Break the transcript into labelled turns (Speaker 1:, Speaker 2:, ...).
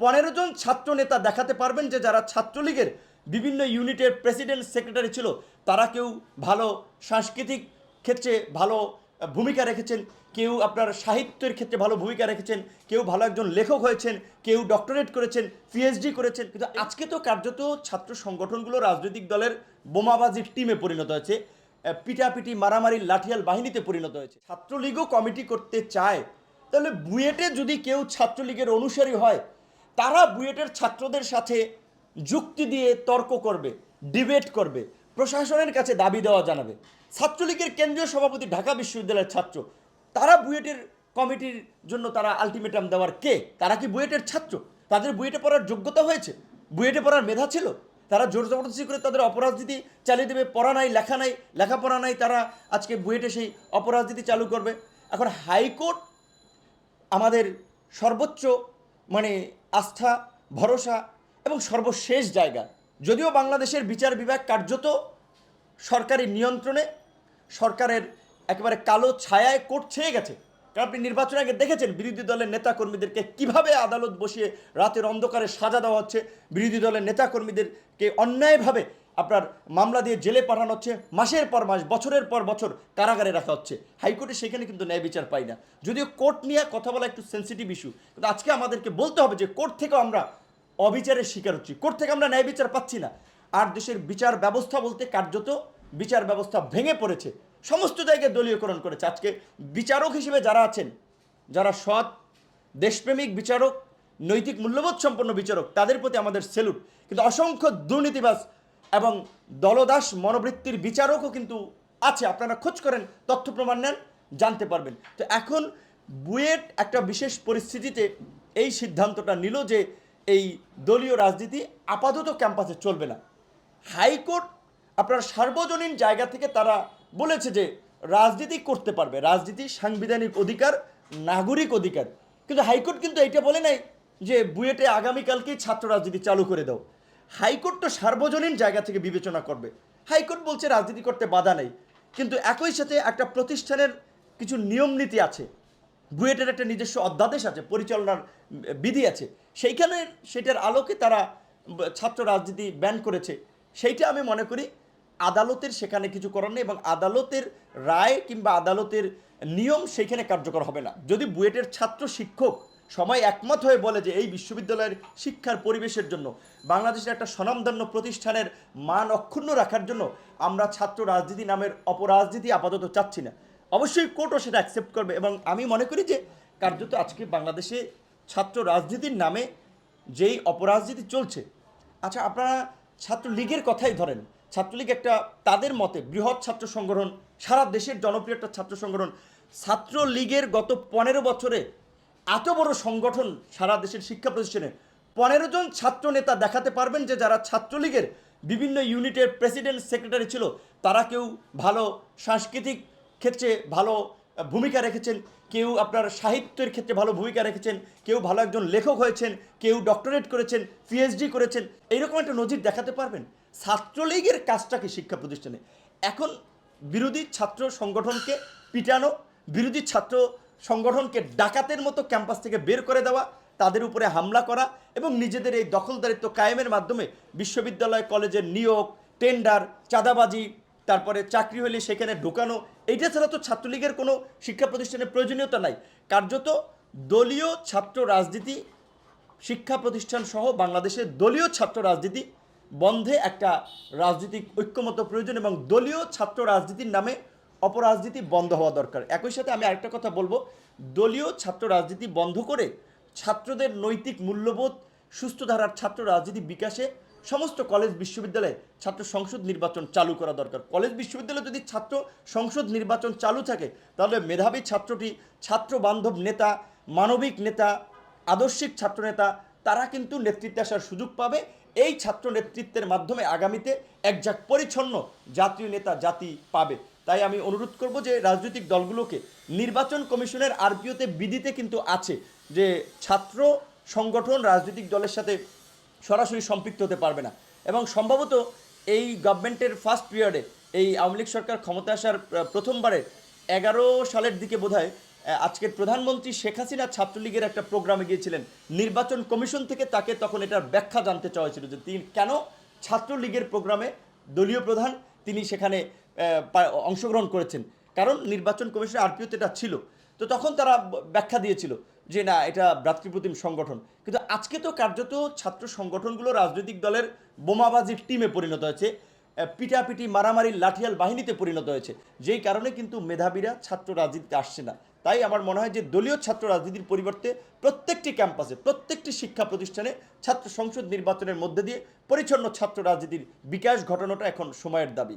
Speaker 1: পনেরো জন ছাত্র নেতা দেখাতে পারবেন যে যারা ছাত্রলীগের বিভিন্ন ইউনিটের প্রেসিডেন্ট সেক্রেটারি ছিল, তারা কেউ ভালো সাংস্কৃতিক ক্ষেত্রে ভালো ভূমিকা রেখেছেন, কেউ আপনার সাহিত্যের ক্ষেত্রে ভালো ভূমিকা রেখেছেন, কেউ ভালো একজন লেখক হয়েছেন, কেউ ডক্টরেট করেছেন পিএইচডি করেছেন। কিন্তু আজকে তো কার্যত ছাত্র সংগঠনগুলো রাজনৈতিক দলের বোমাবাজির টিমে পরিণত হয়েছে পিটাপিটি মারামারি লাঠিয়াল বাহিনীতে পরিণত হয়েছে। ছাত্রলীগও কমিটি করতে চায়। তাহলে বুয়েটে যদি কেউ ছাত্রলীগের অনুসারী হয় তারা বুয়েটের ছাত্রদের সাথে যুক্তি দিয়ে তর্ক করবে ডিবেট করবে, প্রশাসনের কাছে দাবি দেওয়া জানাবে। ছাত্রলীগের কেন্দ্রীয় সভাপতি, ঢাকা বিশ্ববিদ্যালয়ের ছাত্র, তারা বুয়েটের কমিটির জন্য তারা আলটিমেটাম দেওয়ার কে? তারা কি বুয়েটের ছাত্র? তাদের বুয়েটে পড়ার যোগ্যতা হয়েছে? বুয়েটে পড়ার মেধা ছিল? তারা জোর জবরদস্তি করে তাদের অপরাজনীতি চালিয়ে দেবে, পড়া নাই, লেখা নাই, লেখাপড়া নাই, তারা আজকে বুয়েটে সেই অপরাজনীতি চালু করবে। এখন হাইকোর্ট আমাদের সর্বোচ্চ মানে আস্থা, ভরসা এবং সর্বশেষ জায়গা। যদিও বাংলাদেশের বিচার বিভাগ কার্যত সরকারি নিয়ন্ত্রণে, সরকারের একেবারে কালো ছায়ায় কোর্ট ছেয়ে গেছে। কারণ আপনি নির্বাচনের আগে দেখেছেন বিরোধী দলের নেতাকর্মীদেরকে কীভাবে আদালত বসিয়ে রাতের অন্ধকারে সাজা দেওয়া হচ্ছে। বিরোধী দলের নেতাকর্মীদেরকে অন্যায়ভাবে আপনার মামলা দিয়ে জেলে পাঠানো হচ্ছে, মাসের পর মাস, বছরের পর বছর কারাগারে রাখা হচ্ছে। হাইকোর্টে সেখানে কিন্তু ন্যায় বিচার পাই না। যদিও কোর্ট নিয়ে কথা বলা একটু সেন্সিটিভ ইস্যু কিন্তু আজকে আমাদেরকে বলতে হবে যে কোর্ট থেকেও আমরা অবিচারের শিকার হচ্ছি। কোর্ট থেকে আমরা ন্যায় বিচার পাচ্ছি না। আর দেশের বিচার ব্যবস্থা বলতে কার্যত বিচার ব্যবস্থা ভেঙে পড়েছে। সমস্ত জায়গায় দলীয়করণ করেছে। আজকে বিচারক হিসেবে যারা আছেন, যারা সৎ, দেশপ্রেমিক বিচারক, নৈতিক মূল্যবোধ সম্পন্ন বিচারক, তাদের প্রতি আমাদের সেলুট কিন্তু অসংখ্য দুর্নীতিবাজ এবং দলদাস মনোবৃত্তির বিচারকও কিন্তু আছে। আপনারা খোঁজ করেন, তথ্য প্রমাণ নেন, জানতে পারবেন। তো এখন বুয়েট একটা বিশেষ পরিস্থিতিতে এই সিদ্ধান্তটা নিল যে এই দলীয় রাজনীতি আপাতত ক্যাম্পাসে চলবে না। হাইকোর্ট আপনার সার্বজনীন জায়গা থেকে তারা বলেছে যে রাজনীতি করতে পারবে। রাজনীতি সাংবিধানিক অধিকার, নাগরিক অধিকার। কিন্তু হাইকোর্ট কিন্তু এইটা বলে নাই যে বুয়েটে আগামীকালকেই ছাত্র রাজনীতি চালু করে দাও। হাইকোর্ট তো সার্বজনীন জায়গা থেকে বিবেচনা করবে। হাইকোর্ট বলছে রাজনীতি করতে বাধা নেই। কিন্তু একই সাথে একটা প্রতিষ্ঠানের কিছু নিয়ম নীতি আছে। বুয়েটের একটা নিজস্ব অধ্যাদেশ আছে, পরিচালনার বিধি আছে। সেইখানে সেটার আলোকে তারা ছাত্র রাজনীতি ব্যান করেছে। সেইটা আমি মনে করি আদালতের সেখানে কিছু করার নেই এবং আদালতের রায় কিংবা আদালতের নিয়ম সেইখানে কার্যকর হবে না। যদি বুয়েটের ছাত্র শিক্ষক সময় একমত হয়ে বলে যে এই বিশ্ববিদ্যালয়ের শিক্ষার পরিবেশের জন্য, বাংলাদেশের একটা স্বনামধন্য প্রতিষ্ঠানের মান অক্ষুণ্ণ রাখার জন্য আমরা ছাত্র রাজনীতি নামের অপরাজনীতি আপাতত চাচ্ছি না। অবশ্যই কোর্টও সেটা অ্যাকসেপ্ট করবে এবং আমি মনে করি যে কার্যত আজকে বাংলাদেশে ছাত্র রাজনীতির নামে যেই অপরাজনীতি চলছে আচ্ছা আপনারা ছাত্রলীগের কথাই ধরেন, ছাত্রলীগ একটা তাদের মতে বৃহৎ ছাত্র সংগঠন, সারা দেশের জনপ্রিয় একটা ছাত্র সংগঠন, ছাত্রলীগের গত পনেরো বছরে এত বড় সংগঠন সারা দেশের শিক্ষা প্রতিষ্ঠানে পনেরো জন ছাত্র নেতা দেখাতে পারবেন যে যারা ছাত্রলীগের বিভিন্ন ইউনিটের প্রেসিডেন্ট সেক্রেটারি ছিল, তারা কেউ ভালো সাংস্কৃতিক ক্ষেত্রে ভালো ভূমিকা রেখেছেন, কেউ আপনার সাহিত্যের ক্ষেত্রে ভালো ভূমিকা রেখেছেন, কেউ ভালো একজন লেখক হয়েছেন, কেউ ডক্টরেট করেছেন পিএইচডি করেছেন এইরকম একটা নজির দেখাতে পারবেন। ছাত্রলীগের কাজটা কি শিক্ষা প্রতিষ্ঠানে? এখন বিরোধী ছাত্র সংগঠনকে পিটানো, বিরোধী ছাত্র সংগঠনকে ডাকাতের মতো ক্যাম্পাস থেকে বের করে দেওয়া, তাদের উপরে হামলা করা এবং নিজেদের এই দখলদারিত্ব কায়েমের মাধ্যমে বিশ্ববিদ্যালয় কলেজের নিয়োগ, টেন্ডার, চাঁদাবাজি, তারপরে চাকরি হলে সেখানে ঢোকানো, এইটা ছাড়া তো ছাত্রলীগের কোনো শিক্ষা প্রতিষ্ঠানের প্রয়োজনীয়তা নাই। কার্যত দলীয় ছাত্র রাজনীতি, শিক্ষা প্রতিষ্ঠান সহ বাংলাদেশের দলীয় ছাত্র রাজনীতি বন্ধে একটা রাজনৈতিক ঐক্যমত প্রয়োজন এবং দলীয় ছাত্র রাজনীতির নামে অপরাজনীতি বন্ধ হওয়া দরকার। একই সাথে আমি আরেকটা কথা বলব, দলীয় ছাত্র রাজনীতি বন্ধ করে ছাত্রদের নৈতিক মূল্যবোধ সুস্থ ধারার ছাত্র রাজনীতি বিকাশে সমস্ত কলেজ বিশ্ববিদ্যালয়ে ছাত্র সংসদ নির্বাচন চালু করা দরকার। কলেজ বিশ্ববিদ্যালয়ে যদি ছাত্র সংসদ নির্বাচন চালু থাকে, তাহলে মেধাবী ছাত্রটি ছাত্র বান্ধব নেতা, মানবিক নেতা, আদর্শিক ছাত্রনেতা তারা কিন্তু নেতৃত্বে আসার সুযোগ পাবে। এই ছাত্র নেতৃত্বের মাধ্যমে আগামীতে একজাক পরিচ্ছন্ন জাতীয় নেতা জাতি পাবে। তাই আমি অনুরোধ করব যে রাজনৈতিক দলগুলোকে নির্বাচন কমিশনের আরপিওতে বিধিতে কিন্তু আছে যে ছাত্র সংগঠন রাজনৈতিক দলের সাথে সরাসরি সম্পৃক্ত হতে পারবে না। এবং সম্ভবত এই গভর্নমেন্টের ফার্স্ট পিরিয়ডে এই আওয়ামী লীগ সরকার ক্ষমতা আসার প্রথমবারে এগারো সালের দিকে বোধহয় আজকের প্রধানমন্ত্রী শেখ হাসিনা ছাত্রলীগের একটা প্রোগ্রামে গিয়েছিলেন। নির্বাচন কমিশন থেকে তাকে তখন এটার ব্যাখ্যা জানতে চাওয়া হয়েছিল যে তিনি কেন ছাত্রলীগের প্রোগ্রামে দলীয় প্রধান, তিনি সেখানে অংশগ্রহণ করেছেন। কারণ নির্বাচন কমিশনের আরপিওতে এটা ছিল। তো তখন তারা ব্যাখ্যা দিয়েছিল যে, না, এটা ভ্রাতৃপ্রতিম সংগঠন। কিন্তু আজকে তো কার্যত ছাত্র সংগঠনগুলো রাজনৈতিক দলের বোমাবাজির টিমে পরিণত হয়েছে। পিটাপিটি মারামারি লাঠিয়াল বাহিনীতে পরিণত হয়েছে। যেই কারণে কিন্তু মেধাবীরা ছাত্র রাজনীতিতে আসছে না। তাই আমার মনে হয় যে, দলীয় ছাত্র রাজনীতির পরিবর্তে প্রত্যেকটি ক্যাম্পাসে, প্রত্যেকটি শিক্ষা প্রতিষ্ঠানে ছাত্র সংসদ নির্বাচনের মধ্যে দিয়ে পরিচ্ছন্ন ছাত্র রাজনীতির বিকাশ ঘটানোটা এখন সময়ের দাবি।